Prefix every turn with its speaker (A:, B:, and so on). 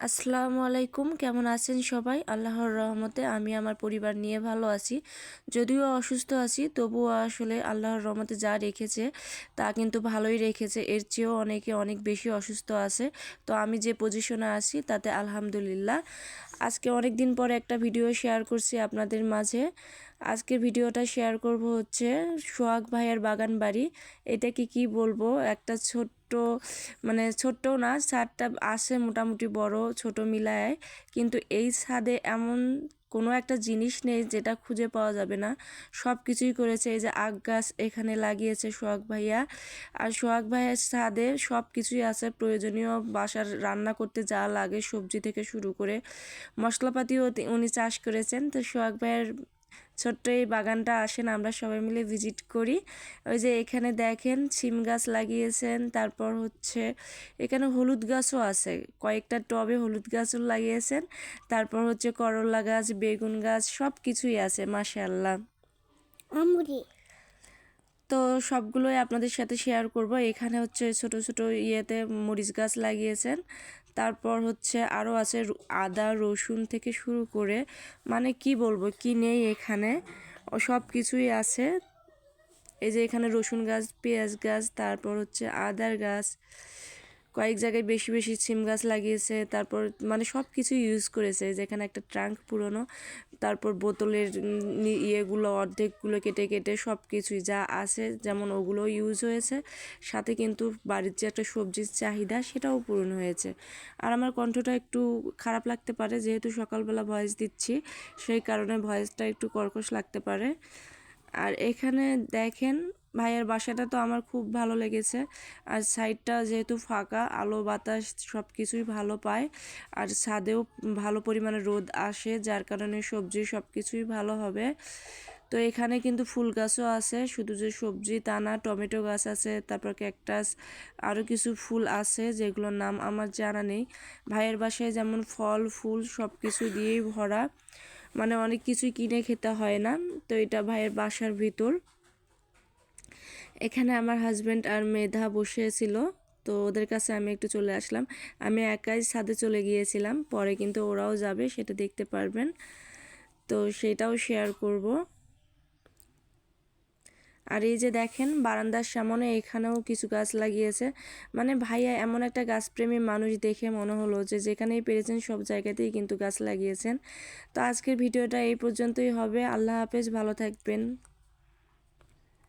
A: আসসালামু আলাইকুম, কেমন আছেন সবাই? আল্লাহর রহমতে আমি আমার পরিবার নিয়ে ভালো আছি। যদিও অসুস্থ আছি, তবুও আসলে আল্লাহর রহমতে যা রেখেছে তা কিন্তু ভালোই রেখেছে। এর চেয়েও অনেকে অনেক বেশি অসুস্থ আছে। তো আমি যে পজিশনে আছি তাতে আলহামদুলিল্লাহ। আজকে অনেক দিন পরে একটা ভিডিও শেয়ার করছি আপনাদের মাঝে। আজকে ভিডিওটা শেয়ার করব হচ্ছে সোহাগ ভাইয়ের বাগান বাড়ি এটাকে কি বলব? একটা ছোট্ট মানে ছোট্ট না ছাদটা আসে মোটামুটি বড়, ছোট মিলায়। কিন্তু এই ছাদে এমন কোনো একটা জিনিস নেই যেটা খুঁজে পাওয়া যাবে না। সব কিছুই করেছে এই যে আগ গাছ এখানে লাগিয়েছে সোহাগ ভাইয়া। আর সোহাগ ভাইয়ের ছাদে সব কিছুই আছে, প্রয়োজনীয় বাসার রান্না করতে যা লাগে সবজি থেকে শুরু করে মশলাপাতিও উনি চাষ করেছেন। তো সোহাগ ভাইয়ের ছোট্ট এই বাগানটা আসেন আমরা সবাই মিলে ভিজিট করি। ওই যে এখানে দেখেন সিম গাছ লাগিয়েছেন তারপর হচ্ছে এখানে হলুদ গাছও আছে কয়েকটা টবে হলুদ গাছও লাগিয়েছেন তারপর হচ্ছে করলা গাছ বেগুন গাছ সব কিছুই আছে মাশাআল্লাহ।
B: আমুরি
A: তো সবগুলোই আপনাদের সাথে শেয়ার করব। এখানে হচ্ছে ছোট ছোট ইয়েতে মরিচ গাছ লাগিয়েছেন তারপর হচ্ছে আরও আছে আদা, রসুন থেকে শুরু করে মানে কি বলব, কি নেই এখানে সব কিছুই আছে। এই যে এখানে রসুন গাছ, পেঁয়াজ গাছ, তারপর হচ্ছে আদার গাছ কয়েক জায়গায় বেশি বেশি সিম গাছ লাগিয়েছে। তারপর মানে সব কিছু ইউজ করেছে। যেখানে একটা ট্রাঙ্ক পুরনো, তারপর বোতলের ইয়েগুলো, অর্ধেকগুলো কেটে কেটে সব কিছুই যা আছে, যেমন ওগুলো ইউজ হয়েছে। সাথে কিন্তু বাড়ির যে একটা সবজির চাহিদা, সেটাও পূরণ হয়েছে। আর আমার কণ্ঠটা একটু খারাপ লাগতে পারে, যেহেতু সকালবেলা ভয়েস দিচ্ছি, সেই কারণে ভয়েসটা একটু কর্কশ লাগতে পারে। আর এখানে দেখেন ভাইয়ের বাসাটা তো আমার খুব ভালো লেগেছে। আর সাইডটা যেহেতু ফাঁকা, আলো, বাতাস সব কিছুই ভালো পায়। আর ছাদেও ভালো পরিমাণে রোদ আসে, যার কারণে সবজি সব কিছুই ভালো হবে। তো এখানে কিন্তু ফুল গাছও আছে, শুধু যে সবজি তা না, টমেটো গাছ আছে, তারপর ক্যাকটাস, আরও কিছু ফুল আছে যেগুলোর নাম আমার জানা নেই। ভাইয়ের বাসায় যেমন ফল, ফুল সব কিছু দিয়েই ভরা মানে অনেক কিছুই কিনে খেতে হয় না। তো এটা ভাইয়ের বাসার ভিতর। এখানে আমার হাজব্যান্ড আর মেধা বসেছিল তো ওদের কাছে আমি একটু চলে আসলাম। আমি একাই ছাদে চলে গিয়েছিলাম, পরে কিন্তু ওরাও যাবে, সেটা দেখতে পারবেন। তো সেটাও শেয়ার করব। আর এই যে দেখেন, বারান্দার সামনে এখানেও কিছু গাছ লাগিয়েছে। মানে ভাইয়া, এমন একটা গাছপ্রেমী মানুষ দেখে মনে হলো যে যেখানেই পেরেছেন সব জায়গাতেই কিন্তু গাছ লাগিয়েছেন। তো আজকের ভিডিওটা এই পর্যন্তই হবে। আল্লাহ হাফেজ, ভালো থাকবেন।